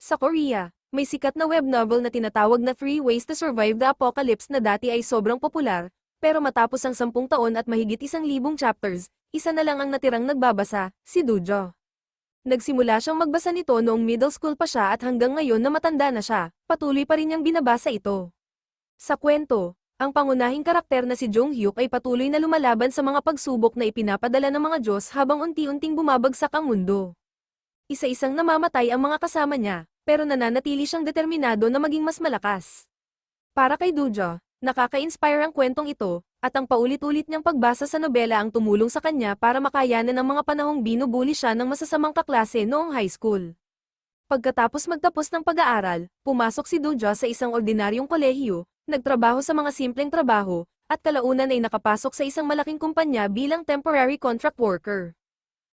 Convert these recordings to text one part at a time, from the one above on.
Sa Korea, may sikat na web novel na tinatawag na Three Ways to Survive the Apocalypse na dati ay sobrang popular, pero matapos ang sampung taon at mahigit isang libong chapters, isa na lang ang natirang nagbabasa, si Dujo. Nagsimula siyang magbasa nito noong middle school pa siya at hanggang ngayon na matanda na siya, patuloy pa rin niyang binabasa ito. Sa kwento, ang pangunahing karakter na si Jong Hyuk ay patuloy na lumalaban sa mga pagsubok na ipinapadala ng mga Diyos habang unti-unting bumabagsak ang mundo. Isa-isang namamatay ang mga kasama niya, pero nananatili siyang determinado na maging mas malakas. Para kay Dujo, nakaka-inspire ang kwentong ito, at ang paulit-ulit niyang pagbasa sa nobela ang tumulong sa kanya para makayanan ang mga panahong binubuli siya ng masasamang kaklase noong high school. Pagkatapos magtapos ng pag-aaral, pumasok si Dujo sa isang ordinaryong kolehiyo, nagtrabaho sa mga simpleng trabaho, at kalaunan ay nakapasok sa isang malaking kumpanya bilang temporary contract worker.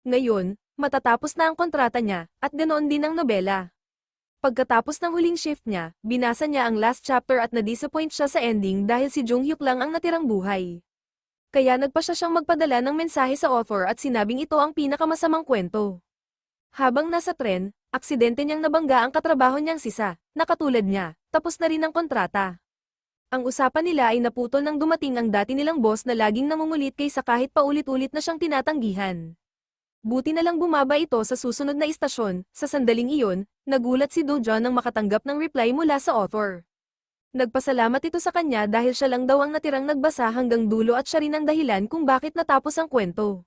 Ngayon, matatapos na ang kontrata niya, at ganoon din ang nobela. Pagkatapos ng huling shift niya, binasa niya ang last chapter at na-disappoint siya sa ending dahil si Jung Hyuk lang ang natirang buhay. Kaya nagpa siya siyang magpadala ng mensahe sa author at sinabing ito ang pinakamasamang kwento. Habang nasa tren, aksidente niyang nabangga ang katrabaho niyang sisa, na katulad niya, tapos na rin ang kontrata. Ang usapan nila ay naputol nang dumating ang dati nilang boss na laging nangungulit kaysa kahit paulit-ulit na siyang tinatanggihan. Buti na lang bumaba ito sa susunod na istasyon, sa sandaling iyon, nagulat si Dojo nang makatanggap ng reply mula sa author. Nagpasalamat ito sa kanya dahil siya lang daw ang natirang nagbasa hanggang dulo at siya rin ang dahilan kung bakit natapos ang kwento.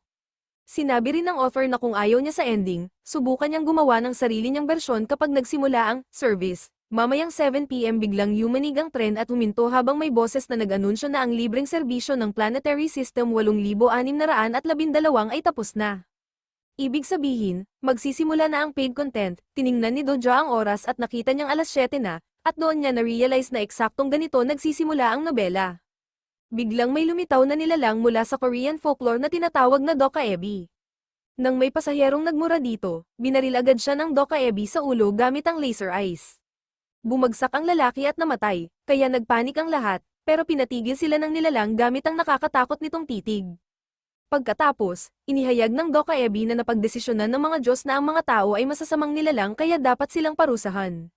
Sinabi rin ng author na kung ayaw niya sa ending, subukan niyang gumawa ng sarili niyang bersyon kapag nagsimula ang service. Mamayang 7pm biglang yumanig ang tren at huminto habang may boses na nag-anunsyo na ang libreng serbisyo ng Planetary System 8612 ay tapos na. Ibig sabihin, magsisimula na ang paid content, tiningnan ni Dojo ang oras at nakita niyang alas 7 na, at doon niya na-realize na eksaktong ganito nagsisimula ang nobela. Biglang may lumitaw na nilalang mula sa Korean folklore na tinatawag na Doka Ebi. Nang may pasaherong nagmura dito, binaril agad siya ng Doka Ebi sa ulo gamit ang laser eyes. Bumagsak ang lalaki at namatay, kaya nagpanik ang lahat, pero pinatigil sila ng nilalang gamit ang nakakatakot nitong titig. Pagkatapos, inihayag ng Doka Ebi na napagdesisyonan ng mga Diyos na ang mga tao ay masasamang nilalang kaya dapat silang parusahan.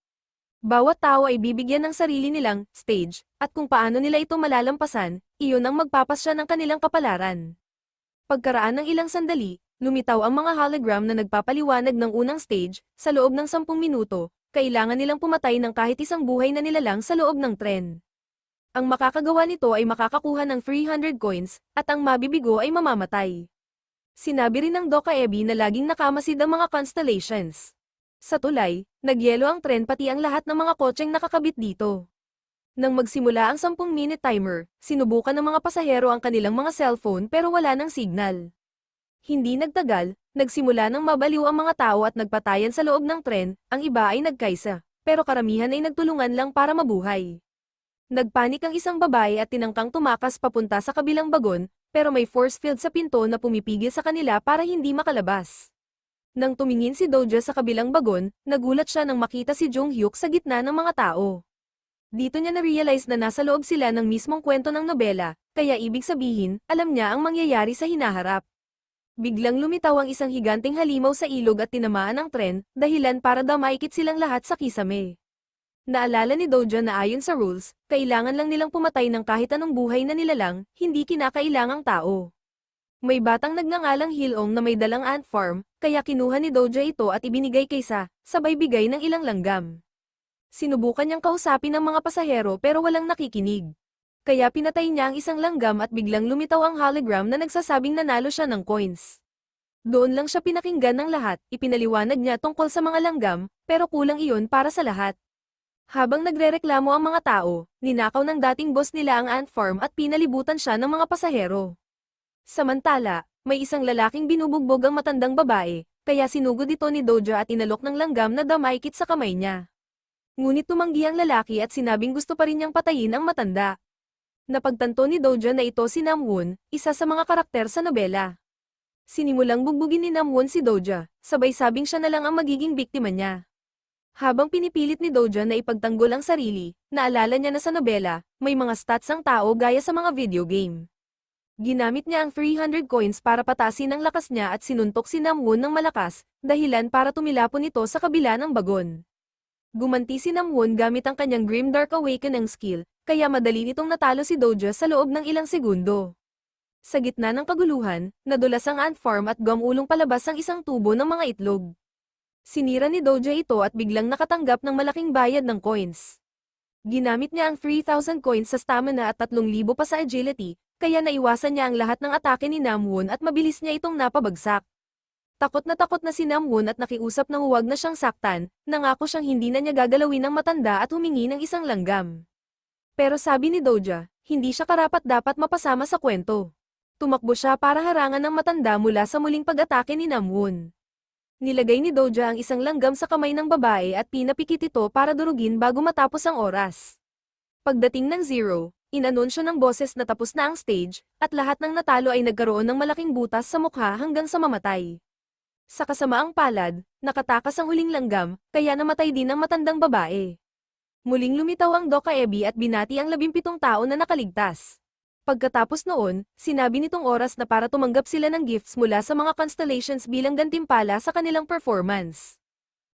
Bawat tao ay bibigyan ng sarili nilang stage, at kung paano nila ito malalampasan, iyon ang magpapasya ng kanilang kapalaran. Pagkaraan ng ilang sandali, lumitaw ang mga hologram na nagpapaliwanag ng unang stage, sa loob ng 10 minuto, kailangan nilang pumatay ng kahit isang buhay na nilalang sa loob ng tren. Ang makakagawa nito ay makakakuha ng 300 coins, at ang mabibigo ay mamamatay. Sinabi rin ng Doka Ebi na laging nakamasid ang mga constellations. Sa tulay, nagyelo ang tren pati ang lahat ng mga kotseng nakakabit dito. Nang magsimula ang 10-minute timer, sinubukan ng mga pasahero ang kanilang mga cellphone pero wala ng signal. Hindi nagtagal, nagsimula ng mabaliw ang mga tao at nagpatayan sa loob ng tren, ang iba ay nagkaisa, pero karamihan ay nagtulungan lang para mabuhay. Nagpanik ang isang babae at tinangkang tumakas papunta sa kabilang bagon, pero may force field sa pinto na pumipigil sa kanila para hindi makalabas. Nang tumingin si Doja sa kabilang bagon, nagulat siya nang makita si Jung Hyuk sa gitna ng mga tao. Dito niya na-realize na nasa loob sila ng mismong kwento ng nobela, kaya ibig sabihin, alam niya ang mangyayari sa hinaharap. Biglang lumitaw ang isang higanting halimaw sa ilog at tinamaan ang tren, dahilan para daw maikit silang lahat sa kisame. Naalala ni Doja na ayon sa rules, kailangan lang nilang pumatay ng kahit anong buhay na nilalang, hindi kinakailangang tao. May batang nagngangalang Hilong na may dalang ant farm, kaya kinuha ni Doja ito at ibinigay kay Sa, sabay bigay ng ilang langgam. Sinubukan niyang kausapin ang mga pasahero pero walang nakikinig. Kaya pinatay niya ang isang langgam at biglang lumitaw ang hologram na nagsasabing nanalo siya ng coins. Doon lang siya pinakinggan ng lahat, ipinaliwanag niya tungkol sa mga langgam, pero kulang iyon para sa lahat. Habang nagrereklamo ang mga tao, ninakaw ng dating boss nila ang ant farm at pinalibutan siya ng mga pasahero. Samantala, may isang lalaking binubugbog ang matandang babae, kaya sinugod ito ni Doja at inalok ng langgam na damaykit sa kamay niya. Ngunit tumanggi ang lalaki at sinabing gusto pa rin niyang patayin ang matanda. Napagtanto ni Doja na ito si Namwoon, isa sa mga karakter sa nobela. Sinimulang bugbugin ni Namwoon si Doja, sabay sabing siya na lang ang magiging biktima niya. Habang pinipilit ni Doja na ipagtanggol ang sarili, naalala niya na sa nobela, may mga stats ang tao gaya sa mga video game. Ginamit niya ang 300 coins para patasin ang lakas niya at sinuntok si Namwoon ng malakas, dahilan para tumilapon ito sa kabila ng bagon. Gumanti si Namwon gamit ang kanyang Grim Dark Awakening skill, kaya madali nitong natalo si Doja sa loob ng ilang segundo. Sa gitna ng kaguluhan, nadulas ang ant farm at gumulong palabas ang isang tubo ng mga itlog. Sinira ni Doja ito at biglang nakatanggap ng malaking bayad ng coins. Ginamit niya ang 3,000 coins sa stamina at 3,000 pa sa agility, kaya naiwasan niya ang lahat ng atake ni Namwon at mabilis niya itong napabagsak. Takot na takot na si Namwon at nakiusap na huwag na siyang saktan, nangako siyang hindi na niya gagalawin ng matanda at humingi ng isang langgam. Pero sabi ni Doja, hindi siya karapat dapat mapasama sa kwento. Tumakbo siya para harangan ng matanda mula sa muling pag-atake ni Namwon. Nilagay ni Doja ang isang langgam sa kamay ng babae at pinapikit ito para durugin bago matapos ang oras. Pagdating ng zero, inanunsyo ng boses na tapos na ang stage, at lahat ng natalo ay nagkaroon ng malaking butas sa mukha hanggang sa mamatay. Sa kasamaang palad, nakatakas ang huling langgam, kaya namatay din ang matandang babae. Muling lumitaw ang Doka Ebi at binati ang labimpitong tao na nakaligtas. Pagkatapos noon, sinabi nitong oras na para tumanggap sila ng gifts mula sa mga constellations bilang gantimpala sa kanilang performance.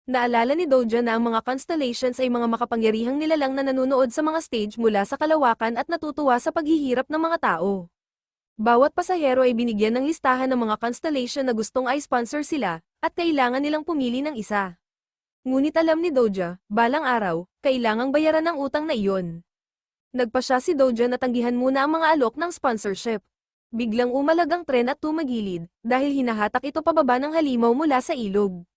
Naalala ni Doja na ang mga constellations ay mga makapangyarihang nilalang na nanonood sa mga stage mula sa kalawakan at natutuwa sa paghihirap ng mga tao. Bawat pasahero ay binigyan ng listahan ng mga constellation na gustong i-sponsor sila, at kailangan nilang pumili ng isa. Ngunit alam ni Doja, balang araw, kailangang bayaran ang utang na iyon. Nagpa siya si Doja na tanggihan muna ang mga alok ng sponsorship. Biglang umalag ang tren at tumagilid, dahil hinahatak ito pababa ng halimaw mula sa ilog.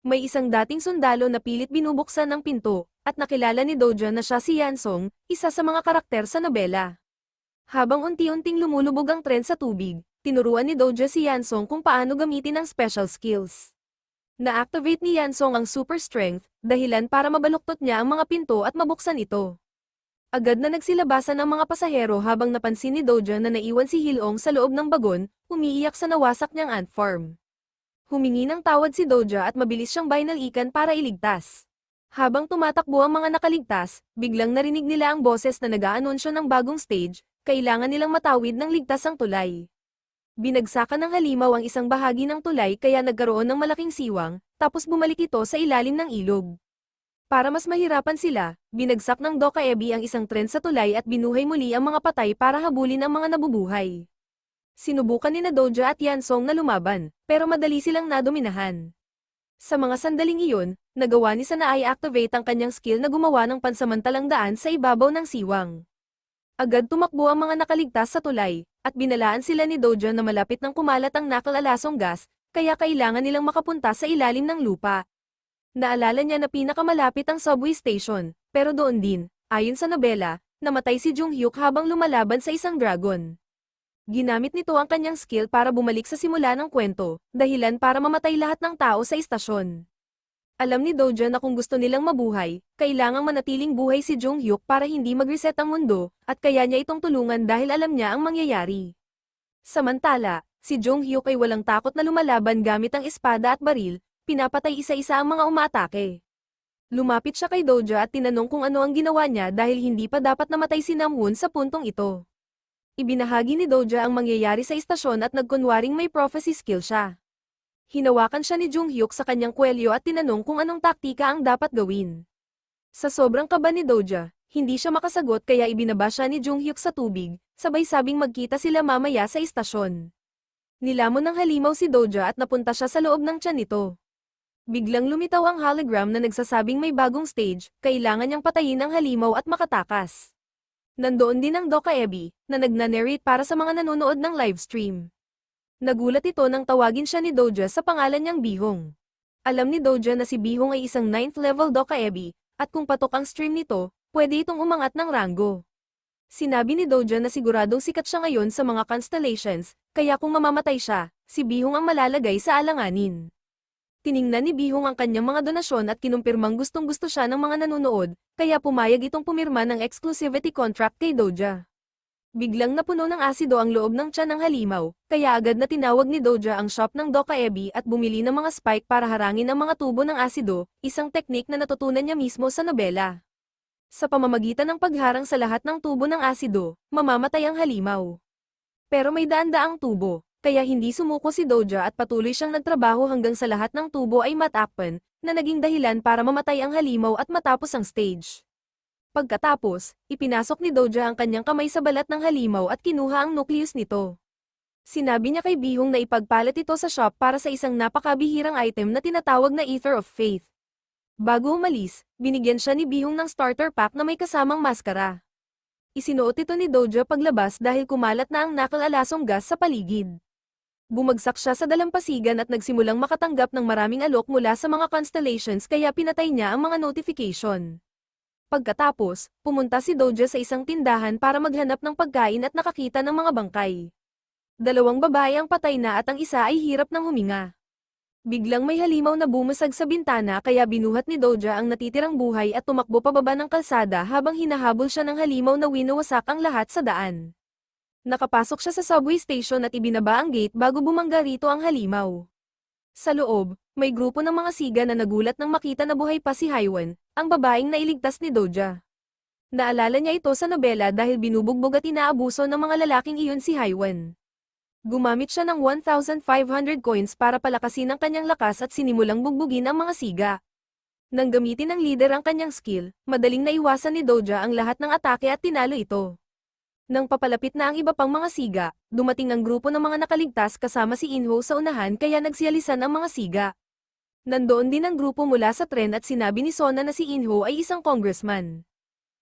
May isang dating sundalo na pilit binubuksan ng pinto, at nakilala ni Doja na siya si Yansong, isa sa mga karakter sa nobela. Habang unti-unting lumulubog ang tren sa tubig, tinuruan ni Doja si Yansong kung paano gamitin ang special skills. Na-activate ni Yansong ang super strength, dahilan para mabaluktot niya ang mga pinto at mabuksan ito. Agad na nagsilabasan ang mga pasahero habang napansin ni Doja na naiwan si Hilong sa loob ng bagon, umiiyak sa nawasak niyang ant farm. Humingi ng tawad si Doja at mabilis siyang bainalikan para iligtas. Habang tumatakbo ang mga nakaligtas, biglang narinig nila ang boses na nag-aanunsyo ng bagong stage, kailangan nilang matawid ng ligtas ang tulay. Binagsakan ng halimaw ang isang bahagi ng tulay kaya nagkaroon ng malaking siwang, tapos bumalik ito sa ilalim ng ilog. Para mas mahirapan sila, binagsak ng Doka Ebi ang isang tren sa tulay at binuhay muli ang mga patay para habulin ang mga nabubuhay. Sinubukan ni na at Yansong na lumaban, pero madali silang nadominahan. Sa mga sandaling iyon, nagawa ni Sana activate ang kanyang skill na gumawa ng pansamantalang daan sa ibabaw ng siwang. Agad tumakbo ang mga nakaligtas sa tulay, at binalaan sila ni Doja na malapit ng kumalat ang nakalalasong gas, kaya kailangan nilang makapunta sa ilalim ng lupa. Naalala niya na pinakamalapit ang subway station, pero doon din, ayon sa nobela, namatay si Jung Hyuk habang lumalaban sa isang dragon. Ginamit nito ang kanyang skill para bumalik sa simula ng kwento, dahilan para mamatay lahat ng tao sa istasyon. Alam ni Doja na kung gusto nilang mabuhay, kailangang manatiling buhay si Jung Hyuk para hindi mag-reset ang mundo, at kaya niya itong tulungan dahil alam niya ang mangyayari. Samantala, si Jung Hyuk ay walang takot na lumalaban gamit ang espada at baril, pinapatay isa-isa ang mga umaatake. Lumapit siya kay Doja at tinanong kung ano ang ginawa niya dahil hindi pa dapat namatay si Namwoon sa puntong ito. Ibinahagi ni Doja ang mangyayari sa istasyon at nagkunwaring may prophecy skill siya. Hinawakan siya ni Jung Hyuk sa kanyang kwelyo at tinanong kung anong taktika ang dapat gawin. Sa sobrang kaba ni Doja, hindi siya makasagot kaya ibinaba siya ni Jung Hyuk sa tubig, sabay sabing magkita sila mamaya sa istasyon. Nilamon ng halimaw si Doja at napunta siya sa loob ng tiyan nito. Biglang lumitaw ang hologram na nagsasabing may bagong stage, kailangan niyang patayin ang halimaw at makatakas. Nandoon din ang Doka Ebi, na nagna-narrate para sa mga nanonood ng livestream. Nagulat ito nang tawagin siya ni Doja sa pangalan niyang Bihong. Alam ni Doja na si Bihong ay isang 9th level Doka Ebi, at kung patok ang stream nito, pwede itong umangat ng rango. Sinabi ni Doja na siguradong sikat siya ngayon sa mga constellations, kaya kung mamamatay siya, si Bihong ang malalagay sa alanganin. Tiningnan ni Bihong ang kanyang mga donasyon at kinumpirmang gustong gusto siya ng mga nanonood, kaya pumayag itong pumirma ng exclusivity contract kay Doja. Biglang napuno ng asido ang loob ng tiyan ng halimaw, kaya agad na tinawag ni Doja ang shop ng Doka Ebi at bumili ng mga spike para harangin ang mga tubo ng asido, isang teknik na natutunan niya mismo sa nobela. Sa pamamagitan ng pagharang sa lahat ng tubo ng asido, mamamatay ang halimaw. Pero may daan-daang tubo, kaya hindi sumuko si Doja at patuloy siyang nagtrabaho hanggang sa lahat ng tubo ay matakpan, na naging dahilan para mamatay ang halimaw at matapos ang stage. Pagkatapos, ipinasok ni Doja ang kanyang kamay sa balat ng halimaw at kinuha ang nucleus nito. Sinabi niya kay Bihong na ipagpalit ito sa shop para sa isang napakabihirang item na tinatawag na Ether of Faith. Bago umalis, binigyan siya ni Bihong ng starter pack na may kasamang maskara. Isinuot ito ni Doja paglabas dahil kumalat na ang nakalalasong gas sa paligid. Bumagsak siya sa dalampasigan at nagsimulang makatanggap ng maraming alok mula sa mga constellations kaya pinatay niya ang mga notification. Pagkatapos, pumunta si Doja sa isang tindahan para maghanap ng pagkain at nakakita ng mga bangkay. Dalawang babae ang patay na at ang isa ay hirap ng huminga. Biglang may halimaw na bumusag sa bintana kaya binuhat ni Doja ang natitirang buhay at tumakbo pababa ng kalsada habang hinahabol siya ng halimaw na winawasak ang lahat sa daan. Nakapasok siya sa subway station at ibinaba ang gate bago bumangga rito ang halimaw. Sa loob, may grupo ng mga siga na nagulat nang makita na buhay pa si Haiwan, ang babaeng nailigtas ni Doja. Naalala niya ito sa nobela dahil binubugbog at inaabuso ng mga lalaking iyon si Haiwan. Gumamit siya ng 1,500 coins para palakasin ang kanyang lakas at sinimulang bugbugin ang mga siga. Nang gamitin ng leader ang kanyang skill, madaling naiwasan ni Doja ang lahat ng atake at tinalo ito. Nang papalapit na ang iba pang mga siga, dumating ang grupo ng mga nakaligtas kasama si Inho sa unahan kaya nagsiyalisan ang mga siga. Nandoon din ang grupo mula sa tren at sinabi ni Sona na si Inho ay isang congressman.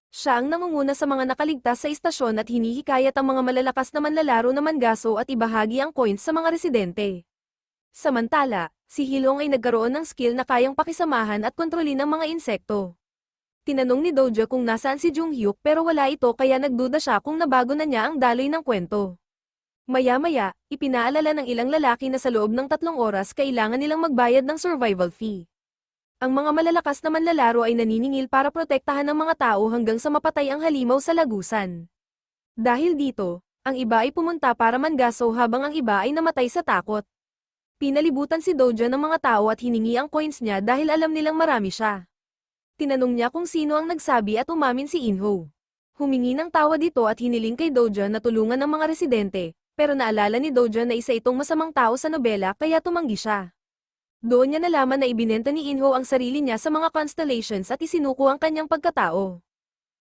Siya ang nangunguna sa mga nakaligtas sa istasyon at hinihikayat ang mga malalakas na manlalaro na mangaso at ibahagi ang coins sa mga residente. Samantala, si Hilong ay nagkaroon ng skill na kayang pakisamahan at kontrolin ang mga insekto. Tinanong ni Doja kung nasaan si Junghyuk pero wala ito kaya nagduda siya kung nabago na niya ang daloy ng kwento. Maya-maya, ipinaalala ng ilang lalaki na sa loob ng tatlong oras kailangan nilang magbayad ng survival fee. Ang mga malalakas na manlalaro ay naniningil para protektahan ng mga tao hanggang sa mapatay ang halimaw sa lagusan. Dahil dito, ang iba ay pumunta para mangaso habang ang iba ay namatay sa takot. Pinalibutan si Doja ng mga tao at hiningi ang coins niya dahil alam nilang marami siya. Tinanong niya kung sino ang nagsabi at umamin si Inho. Humingi ng tawa dito at hiniling kay Doja na tulungan ng mga residente, pero naalala ni Doja na isa itong masamang tao sa nobela kaya tumanggi siya. Doon niya nalaman na ibinenta ni Inho ang sarili niya sa mga constellations at isinuko ang kanyang pagkatao.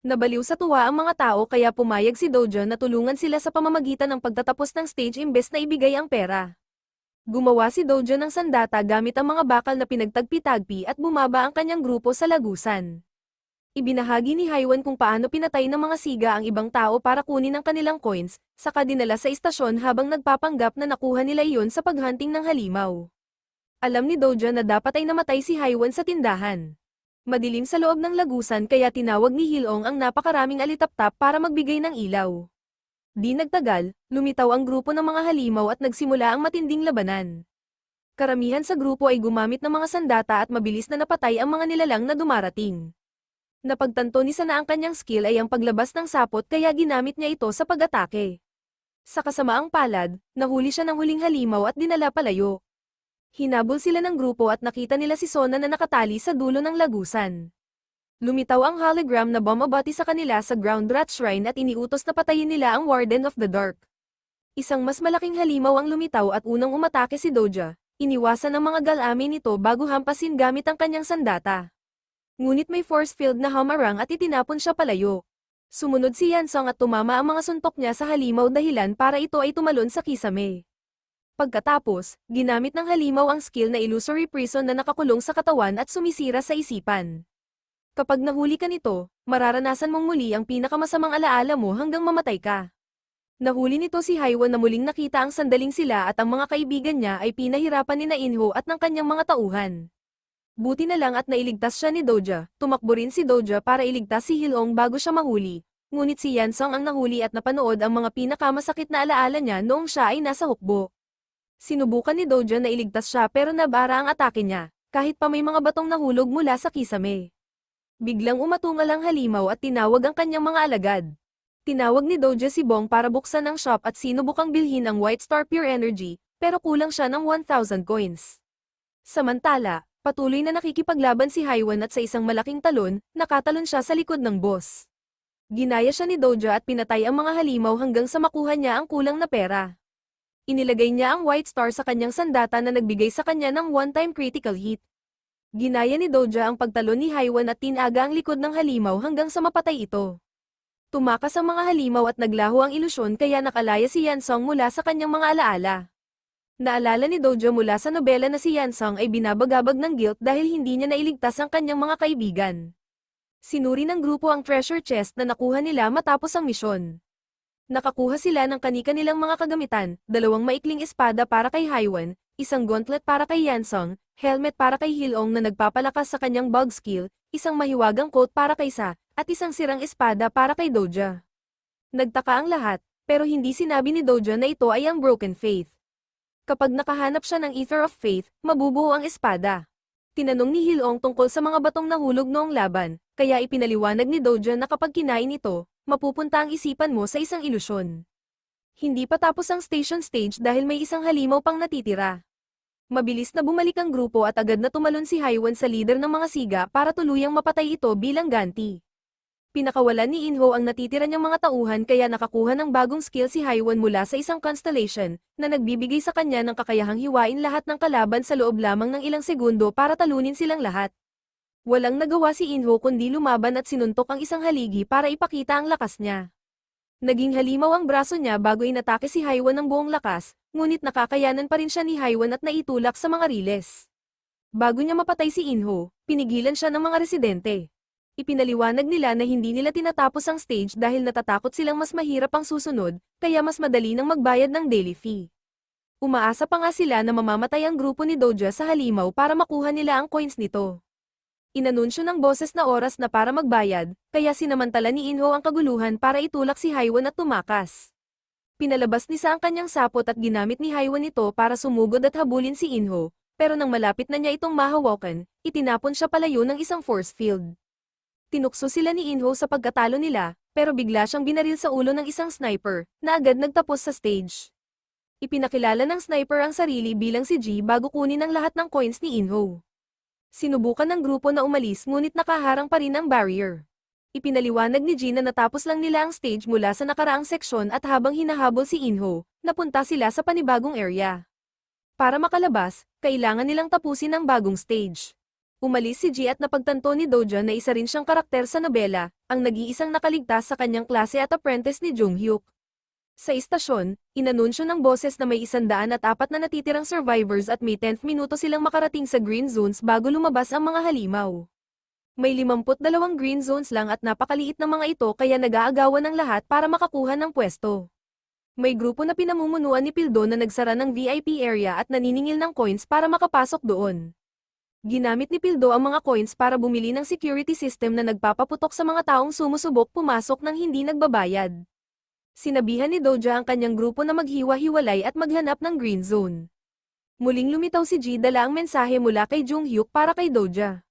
Nabaliw sa tuwa ang mga tao kaya pumayag si Doja na tulungan sila sa pamamagitan ng pagtatapos ng stage imbes na ibigay ang pera. Gumawa si Doja ng sandata gamit ang mga bakal na pinagtagpi-tagpi at bumaba ang kanyang grupo sa lagusan. Ibinahagi ni Haiwan kung paano pinatay ng mga siga ang ibang tao para kunin ang kanilang coins, saka dinala sa istasyon habang nagpapanggap na nakuha nila iyon sa paghunting ng halimaw. Alam ni Doja na dapat ay namatay si Haiwan sa tindahan. Madilim sa loob ng lagusan kaya tinawag ni Hilong ang napakaraming alitaptap para magbigay ng ilaw. Di nagtagal, lumitaw ang grupo ng mga halimaw at nagsimula ang matinding labanan. Karamihan sa grupo ay gumamit ng mga sandata at mabilis na napatay ang mga nilalang na dumarating. Napagtanto ni Sana ang kanyang skill ay ang paglabas ng sapot kaya ginamit niya ito sa pag-atake. Sa kasamaang palad, nahuli siya ng huling halimaw at dinala palayo. Hinabol sila ng grupo at nakita nila si Sona na nakatali sa dulo ng lagusan. Lumitaw ang hologram na bumabati sa kanila sa Ground Rat Shrine at iniutos na patayin nila ang Warden of the Dark. Isang mas malaking halimaw ang lumitaw at unang umatake si Doja, iniwasan ng mga galami nito bago hampasin gamit ang kanyang sandata. Ngunit may force field na hamarang at itinapon siya palayo. Sumunod si Yansong at tumama ang mga suntok niya sa halimaw dahilan para ito ay tumalon sa kisame. Pagkatapos, ginamit ng halimaw ang skill na illusory prison na nakakulong sa katawan at sumisira sa isipan. Kapag nahuli ka nito, mararanasan mong muli ang pinakamasamang alaala mo hanggang mamatay ka. Nahuli nito si Haiwan na muling nakita ang sandaling sila at ang mga kaibigan niya ay pinahirapan ni na Inho at ng kanyang mga tauhan. Buti na lang at nailigtas siya ni Doja, tumakbo rin si Doja para iligtas si Hilong bago siya mahuli, ngunit si Yansong ang nahuli at napanood ang mga pinakamasakit na alaala niya noong siya ay nasa hukbo. Sinubukan ni Doja na iligtas siya pero nabara ang atake niya, kahit pa may mga batong nahulog mula sa kisame. Biglang umatungal ang halimaw at tinawag ang kanyang mga alagad. Tinawag ni Doja si Bong para buksan ang shop at sinubukang bilhin ang White Star Pure Energy, pero kulang siya ng 1,000 coins. Samantala, patuloy na nakikipaglaban si Haiwan at sa isang malaking talon, nakatalon siya sa likod ng boss. Ginaya siya ni Doja at pinatay ang mga halimaw hanggang sa makuha niya ang kulang na pera. Inilagay niya ang White Star sa kanyang sandata na nagbigay sa kanya ng one-time critical hit. Ginaya ni Doja ang pagtalon ni Haiwan at tinaga ang likod ng halimaw hanggang sa mapatay ito. Tumakas ang mga halimaw at naglaho ang ilusyon kaya nakalaya si Yansong mula sa kanyang mga alaala. Naalala ni Doja mula sa nobela na si Yansong ay binabagabag ng guilt dahil hindi niya nailigtas ang kanyang mga kaibigan. Sinuri ng grupo ang treasure chest na nakuha nila matapos ang misyon. Nakakuha sila ng kani-kanilang mga kagamitan, dalawang maikling espada para kay Haiwan, isang gauntlet para kay Yansong, helmet para kay Hilong na nagpapalakas sa kanyang bug skill, isang mahiwagang coat para kay Sa, at isang sirang espada para kay Doja. Nagtaka ang lahat, pero hindi sinabi ni Doja na ito ay ang Broken Faith. Kapag nakahanap siya ng Ether of Faith, mabubuo ang espada. Tinanong ni Hilong tungkol sa mga batong nahulog noong laban, kaya ipinaliwanag ni Doja na kapag kinain ito, mapupunta ang isipan mo sa isang ilusyon. Hindi pa tapos ang station stage dahil may isang halimaw pang natitira. Mabilis na bumalik ang grupo at agad na tumalon si Haiwan sa leader ng mga siga para tuluyang mapatay ito bilang ganti. Pinakawalan ni Inho ang natitira niyang mga tauhan kaya nakakuha ng bagong skill si Haiwan mula sa isang constellation, na nagbibigay sa kanya ng kakayahang hiwain lahat ng kalaban sa loob lamang ng ilang segundo para talunin silang lahat. Walang nagawa si Inho kundi lumaban at sinuntok ang isang haligi para ipakita ang lakas niya. Naging halimaw ang braso niya bago inatake si Haiwan ng buong lakas, ngunit nakakayanan pa rin siya ni Haiwan at naitulak sa mga riles. Bago niya mapatay si Inho, pinigilan siya ng mga residente. Ipinaliwanag nila na hindi nila tinatapos ang stage dahil natatakot silang mas mahirap ang susunod, kaya mas madali nang magbayad ng daily fee. Umaasa pa nga sila na mamamatay ang grupo ni Doja sa halimaw para makuha nila ang coins nito. Inanunsyo ng boses na oras na para magbayad, kaya sinamantala ni Inho ang kaguluhan para itulak si Haiwan at tumakas. Pinalabas ni Sa ang kanyang sapot at ginamit ni Haiwan ito para sumugod at habulin si Inho, pero nang malapit na niya itong mahawakan, itinapon siya palayo ng isang force field. Tinukso sila ni Inho sa pagkatalo nila, pero bigla siyang binaril sa ulo ng isang sniper, na agad nagtapos sa stage. Ipinakilala ng sniper ang sarili bilang si G bago kunin ang lahat ng coins ni Inho. Sinubukan ng grupo na umalis ngunit nakaharang pa rin ang barrier. Ipinaliwanag ni G na natapos lang nila ang stage mula sa nakaraang seksyon at habang hinahabol si Inho, napunta sila sa panibagong area. Para makalabas, kailangan nilang tapusin ang bagong stage. Umalis si G at napagtanto ni Doja na isa rin siyang karakter sa nobela, ang nag-iisang nakaligtas sa kanyang klase at apprentice ni Jung Hyuk. Sa istasyon, inanunsyo ng boses na may isandaan at apat na natitirang survivors at may 10th minuto silang makarating sa green zones bago lumabas ang mga halimaw. May 52 green zones lang at napakaliit ng mga ito kaya nag-aagawan ng lahat para makakuha ng pwesto. May grupo na pinamumunuan ni Pildo na nagsara ng VIP area at naniningil ng coins para makapasok doon. Ginamit ni Pildo ang mga coins para bumili ng security system na nagpapaputok sa mga taong sumusubok pumasok ng hindi nagbabayad. Sinabihan ni Doja ang kanyang grupo na maghiwa-hiwalay at maghanap ng green zone. Muling lumitaw si G dala ang mensahe mula kay Jung Hyuk para kay Doja.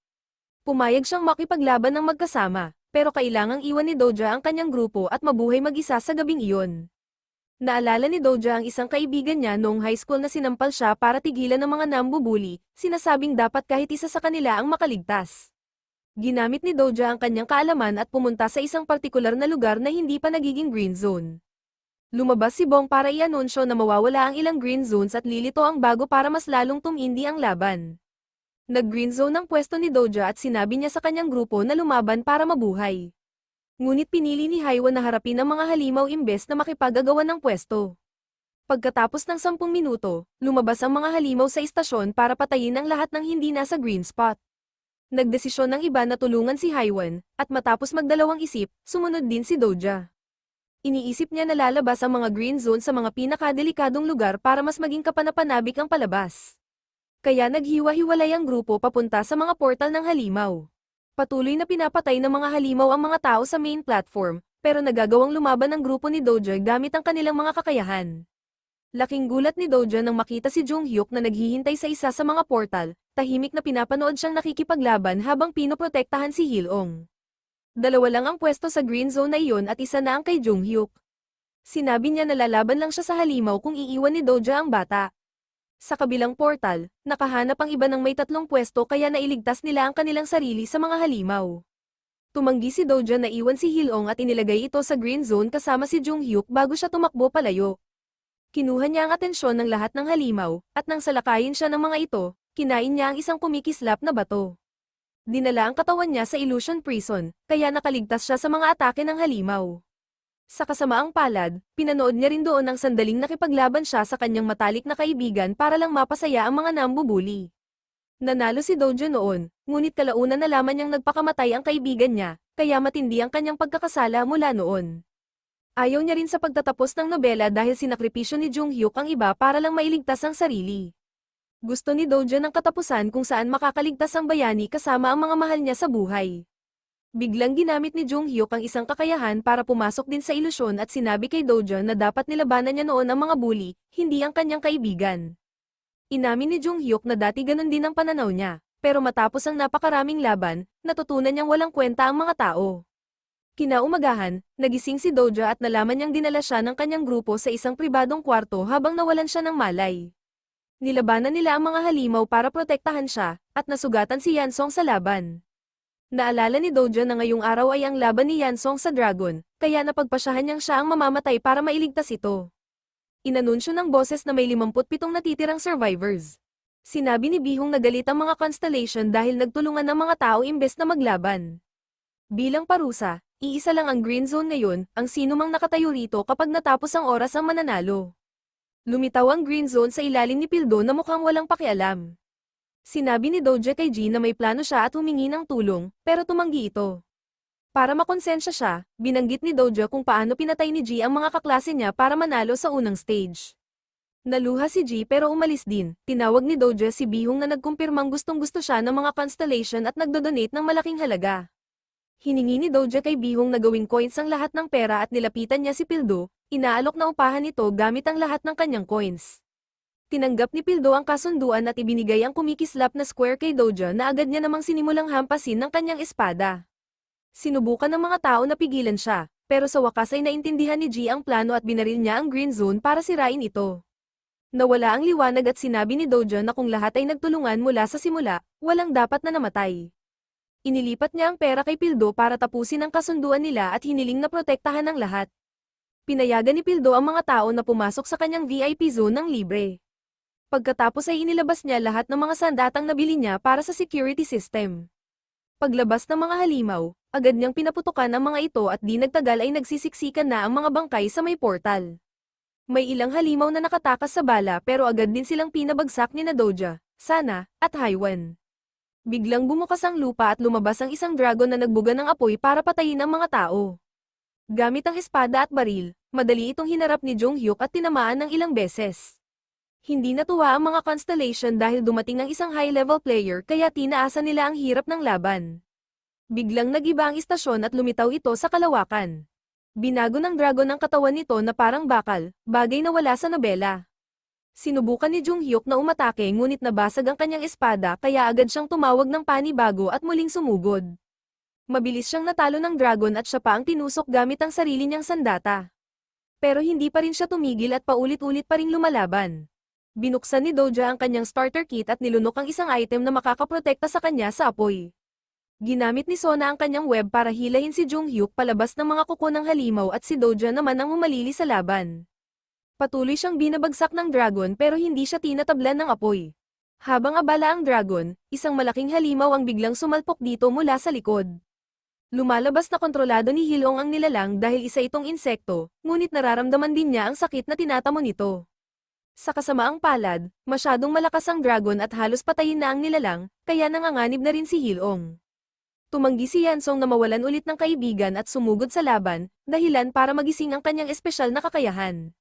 Pumayag siyang makipaglaban ng magkasama, pero kailangang iwan ni Doja ang kanyang grupo at mabuhay mag-isa sa gabing iyon. Naalala ni Doja ang isang kaibigan niya noong high school na sinampal siya para tigilan ng mga nambubuli, sinasabing dapat kahit isa sa kanila ang makaligtas. Ginamit ni Doja ang kanyang kaalaman at pumunta sa isang partikular na lugar na hindi pa nagiging green zone. Lumabas si Bong para i-anunsyo na mawawala ang ilang green zones at lilito ang bago para mas lalong tumindi ang laban. Nag-green zone ang pwesto ni Doja at sinabi niya sa kanyang grupo na lumaban para mabuhay. Ngunit pinili ni Haiwan na harapin ang mga halimaw imbes na makipagagawa ng pwesto. Pagkatapos ng 10 minuto, lumabas ang mga halimaw sa istasyon para patayin ang lahat ng hindi nasa green spot. Nagdesisyon ng iba na tulungan si Haiwan, at matapos magdalawang isip, sumunod din si Doja. Iniisip niya na lalabas ang mga green zone sa mga pinakadelikadong lugar para mas maging kapanapanabik ang palabas. Kaya naghiwa-hiwalay ang grupo papunta sa mga portal ng halimaw. Patuloy na pinapatay ng mga halimaw ang mga tao sa main platform, pero nagagawang lumaban ang grupo ni Doja gamit ang kanilang mga kakayahan. Laking gulat ni Doja nang makita si Jung Hyuk na naghihintay sa isa sa mga portal, tahimik na pinapanood siyang nakikipaglaban habang pinoprotektahan si Hilong. Dalawa lang ang pwesto sa green zone na iyon at isa na ang kay Jung Hyuk. Sinabi niya na lalaban lang siya sa halimaw kung iiwan ni Doja ang bata. Sa kabilang portal, nakahanap ang iba ng may tatlong pwesto kaya nailigtas nila ang kanilang sarili sa mga halimaw. Tumanggi si Doja na iwan si Hilong at inilagay ito sa green zone kasama si Jung Hyuk bago siya tumakbo palayo. Kinuha niya ang atensyon ng lahat ng halimaw, at nang salakayin siya ng mga ito, kinain niya ang isang kumikislap na bato. Dinala ang katawan niya sa illusion prison, kaya nakaligtas siya sa mga atake ng halimaw. Sa kasamaang palad, pinanood niya rin doon ang sandaling nakipaglaban siya sa kanyang matalik na kaibigan para lang mapasaya ang mga nambubuli. Nanalo si Dojo noon, ngunit kalaunan nalaman niyang nagpakamatay ang kaibigan niya, kaya matindi ang kanyang pagkakasala mula noon. Ayaw niya rin sa pagtatapos ng nobela dahil sinakripisyo ni Jung Hyuk ang iba para lang mailigtas ang sarili. Gusto ni Dojo ng katapusan kung saan makakaligtas ang bayani kasama ang mga mahal niya sa buhay. Biglang ginamit ni Jung Hyuk ang isang kakayahan para pumasok din sa ilusyon at sinabi kay Dojo na dapat nilabanan niya noon ang mga bully, hindi ang kanyang kaibigan. Inamin ni Jung Hyuk na dati ganun din ang pananaw niya, pero matapos ang napakaraming laban, natutunan niyang walang kwenta ang mga tao. Kinaumagahan, nagising si Dojo at nalaman niyang dinala siya ng kanyang grupo sa isang pribadong kwarto habang nawalan siya ng malay. Nilabanan nila ang mga halimaw para protektahan siya, at nasugatan si Yansong sa laban. Naalala ni Dojo na ngayong araw ay ang laban ni Yansong sa Dragon, kaya napagpasyahan niyang siya ang mamamatay para mailigtas ito. Inanunsyo ng boses na may 57 natitirang survivors. Sinabi ni Bihong na galit ang mga constellation dahil nagtulungan ng mga tao imbes na maglaban. Bilang parusa, iisa lang ang green zone ngayon, ang sino mang nakatayo rito kapag natapos ang oras ang mananalo. Lumitaw ang green zone sa ilalim ni Pildo na mukhang walang pakialam. Sinabi ni Doja kay G na may plano siya at humingi ng tulong, pero tumanggi ito. Para makonsensya siya, binanggit ni Doja kung paano pinatay ni G ang mga kaklase niya para manalo sa unang stage. Naluha si G pero umalis din, tinawag ni Doja si Bihong na nagkumpirmang gustong gusto siya ng mga constellation at nagdodonate ng malaking halaga. Hiningi ni Doja kay Bihong na gawing coins ang lahat ng pera at nilapitan niya si Pildo, inaalok na upahan nito gamit ang lahat ng kanyang coins. Tinanggap ni Pildo ang kasunduan at ibinigay ang kumikislap na square kay Doja na agad niya namang sinimulang hampasin ng kanyang espada. Sinubukan ng mga tao na pigilan siya, pero sa wakas ay naintindihan ni G ang plano at binaril niya ang green zone para sirain ito. Nawala ang liwanag at sinabi ni Doja na kung lahat ay nagtulungan mula sa simula, walang dapat na namatay. Inilipat niya ang pera kay Pildo para tapusin ang kasunduan nila at hiniling na protektahan ang lahat. Pinayagan ni Pildo ang mga tao na pumasok sa kanyang VIP zone ng libre. Pagkatapos ay inilabas niya lahat ng mga sandatang nabili niya para sa security system. Paglabas ng mga halimaw, agad niyang pinaputukan ang mga ito at di nagtagal ay nagsisiksikan na ang mga bangkay sa may portal. May ilang halimaw na nakatakas sa bala pero agad din silang pinabagsak ni Nadoja, Sana, at Haiwan. Biglang bumukas ang lupa at lumabas ang isang dragon na nagbuga ng apoy para patayin ang mga tao. Gamit ang espada at baril, madali itong hinarap ni Jung Hyuk at tinamaan ng ilang beses. Hindi natuwa ang mga constellation dahil dumating ang isang high-level player kaya tinaasan nila ang hirap ng laban. Biglang nagiba ang istasyon at lumitaw ito sa kalawakan. Binago ng dragon ang katawan nito na parang bakal, bagay na wala sa nobela. Sinubukan ni Jung Hyuk na umatake ngunit nabasag ang kanyang espada kaya agad siyang tumawag ng panibago at muling sumugod. Mabilis siyang natalo ng dragon at siya pa ang tinusok gamit ang sarili niyang sandata. Pero hindi pa rin siya tumigil at paulit-ulit pa rin lumalaban. Binuksan ni Doja ang kanyang starter kit at nilunok ang isang item na makakaprotekta sa kanya sa apoy. Ginamit ni Sona ang kanyang web para hilahin si Jung Hyuk palabas ng mga kuko ng halimaw at si Doja naman ang umalili sa laban. Patuloy siyang binabagsak ng dragon pero hindi siya tinatablan ng apoy. Habang abala ang dragon, isang malaking halimaw ang biglang sumalpok dito mula sa likod. Lumalabas na kontrolado ni Hilong ang nilalang dahil isa itong insekto, ngunit nararamdaman din niya ang sakit na tinatamo nito. Sa kasamaang palad, masyadong malakas ang dragon at halos patayin na ang nilalang, kaya nanganganib na rin si Hilong. Tumanggi si Yansong na mawalan ulit ng kaibigan at sumugod sa laban, dahilan para magising ang kanyang espesyal na kakayahan.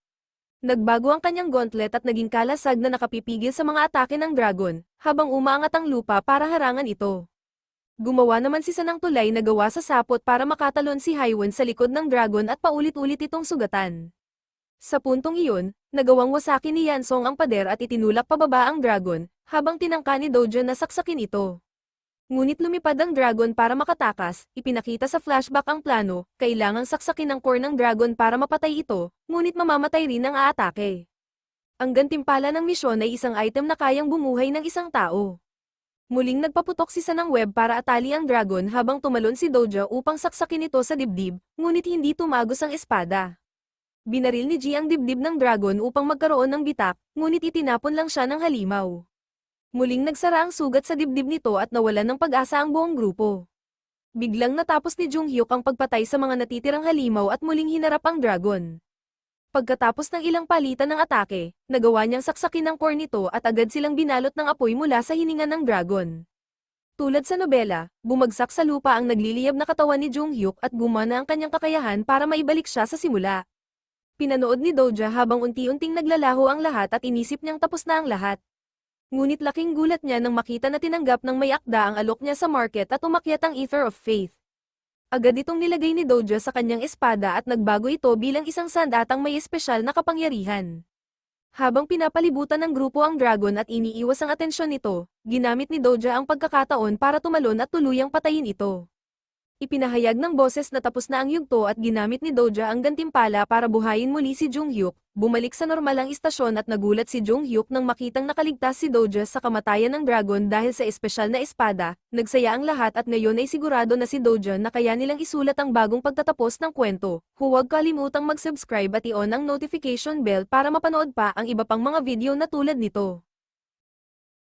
Nagbago ang kanyang gauntlet at naging kalasag na nakapipigil sa mga atake ng dragon, habang umaangat ang lupa para harangan ito. Gumawa naman si Sanang tulay na gawa sa sapot para makatalon si Haiwan sa likod ng dragon at paulit-ulit itong sugatan. Sa puntong iyon, nagawang wasaki ni Yansong ang pader at itinulak pababa ang dragon, habang tinangka ni Dojo na saksakin ito. Ngunit lumipad ang dragon para makatakas, ipinakita sa flashback ang plano, kailangang saksakin ang core ng dragon para mapatay ito, ngunit mamamatay rin ang aatake. Ang gantimpala ng misyon ay isang item na kayang bumuhay ng isang tao. Muling nagpaputok si Sanang web para atali ang dragon habang tumalon si Dojo upang saksakin ito sa dibdib, ngunit hindi tumagos ang espada. Binaril ni Ji ang dibdib ng dragon upang magkaroon ng bitak, ngunit itinapon lang siya ng halimaw. Muling nagsara ang sugat sa dibdib nito at nawalan ng pag-asa ang buong grupo. Biglang natapos ni Jung Hyuk ang pagpatay sa mga natitirang halimaw at muling hinarap ang dragon. Pagkatapos ng ilang palitan ng atake, nagawa niyang saksakin ang core nito at agad silang binalot ng apoy mula sa hininga ng dragon. Tulad sa nobela, bumagsak sa lupa ang nagliliyab na katawan ni Jung Hyuk at gumana ang kanyang kakayahan para maibalik siya sa simula. Pinanood ni Doja habang unti-unting naglalaho ang lahat at inisip niyang tapos na ang lahat. Ngunit laking gulat niya nang makita na tinanggap ng may akda ang alok niya sa market at umakyat ang Ether of Faith. Agad itong nilagay ni Doja sa kanyang espada at nagbago ito bilang isang sandatang may espesyal na kapangyarihan. Habang pinapalibutan ng grupo ang dragon at iniiwas ang atensyon nito, ginamit ni Doja ang pagkakataon para tumalon at tuluyang patayin ito. Ipinahayag ng boses na tapos na ang yugto at ginamit ni Doja ang gantimpala para buhayin muli si Jung Hyuk, bumalik sa normal ang istasyon at nagulat si Jung Hyuk nang makitang nakaligtas si Doja sa kamatayan ng dragon dahil sa espesyal na espada, nagsaya ang lahat at ngayon ay sigurado na si Doja na kaya nilang isulat ang bagong pagtatapos ng kwento. Huwag kalimutang mag-subscribe at i-on ang notification bell para mapanood pa ang iba pang mga video na tulad nito.